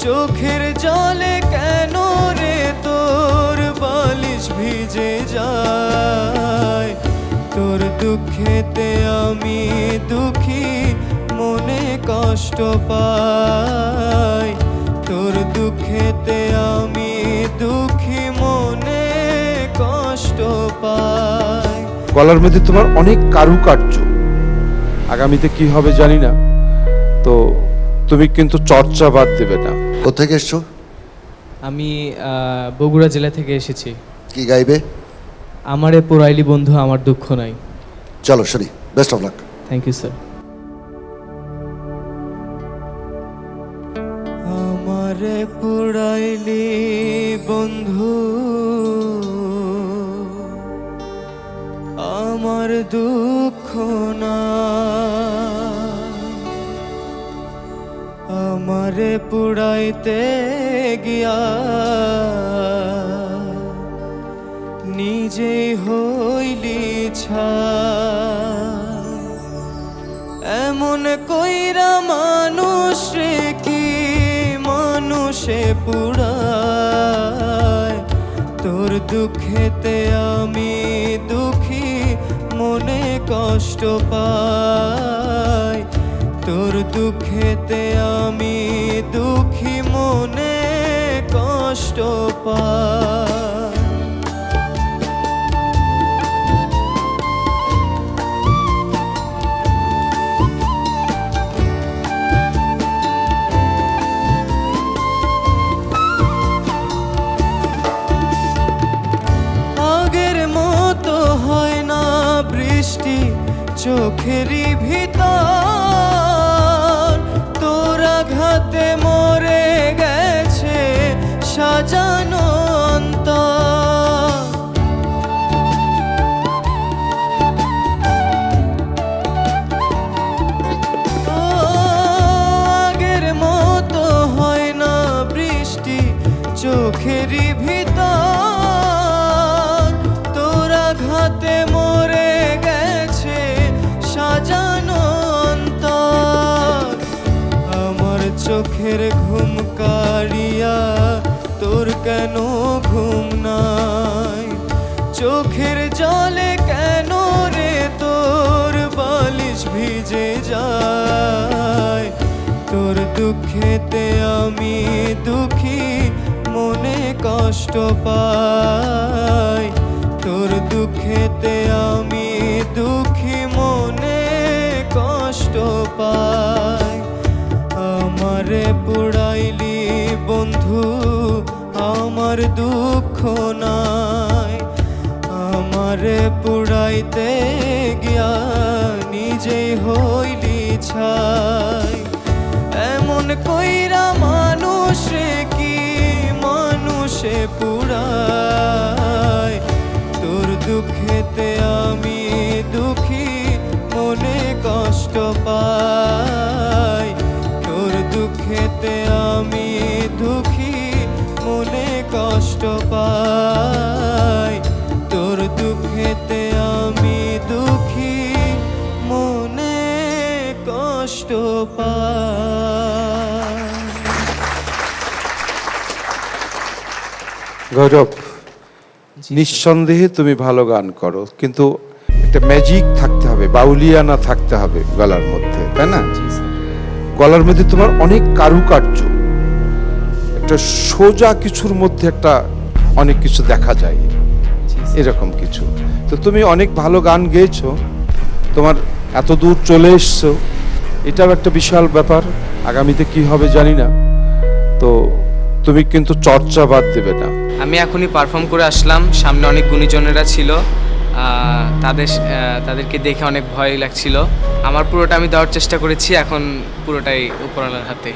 চোখের জলে কেন রে তোর বালিশ ভিজে যায়? তোর দুঃখেতে আমি দুঃখী, মনে কষ্ট পাই। তোর দুঃখেতে আমি দুঃখী, মনে কষ্ট পাই। গলার মধ্যে তোমার অনেক কারুকার্য। আগামীতে কি হবে জানি না। তো তুমি কিন্তু চর্চা বাদ দেবে না। কোথেকে এসছো? আমি বগুড়া জেলা থেকে এসেছি। কি গাইবে? আমারে পোড়াইলি বন্ধু আমার দুঃখ নাই। চলো শুনি best of luck thank you sir আমারে পুরাইলি বন্ধু আমার দুঃখ না আমারে পুড়াইতে গিয়া নিজে হইলি ছাই এমন কইরা মানুষ কি মানুষে পুরায় তোর দুঃখেতে আমি দুঃখী, মনে কষ্ট পাই। তোর দুঃখেতে আমি দুঃখী মনে কষ্ট পাই। চোখেরই ভিতর। তোর চোখের ঘুম কারিয়া তোর কেন ঘুম নাই? চোখের জলে কেন রে তোর বালিশ ভিজে যায়? তোর দুঃখেতে আমি দুঃখী, মনে কষ্ট পাই। তোর দুঃখেতে আমি দুঃখী, মনে কষ্ট পাই। আমার দুঃখ নাই, আমারে পুড়াইতে গিয়া নিজে হইলি ছাই। এমন কইরা মানুষ কি মানুষে পুরায় তোর দুঃখেতে আমি দুঃখী, মনে কষ্ট পাই। তোর দুঃখেতে আমি দুঃখী মনে কষ্ট পাই। তোর দুঃখেতে আমি দুঃখী মনে কষ্ট পাই। গৌরব নিঃসন্দেহে তুমি ভালো গান করো কিন্তু একটা ম্যাজিক থাকতে হবে বাউলিয়ানা থাকতে হবে গলার মধ্যে তাই না? গলার মধ্যে তোমার অনেক কারুকার্য একটা সোজা কিছুর মধ্যে একটা অনেক কিছু দেখা যায়। এরকম কিছু। তো তুমি অনেক ভালো গান গেয়েছো, তোমার এত দূর চলে এসছো, এটাও একটা বিশাল ব্যাপার। আগামীতে কি হবে জানি না। তো তুমি কিন্তু চর্চা বাদ দেবে না। আমি এখনই পারফর্ম করে আসলাম, সামনে অনেক গুণীজনেরা ছিল তাদের তাদেরকে দেখে অনেক ভয় লাগছিল। আমার পুরোটা আমি দেওয়ার চেষ্টা করেছি, এখন পুরোটাই উপরওয়ালার হাতে।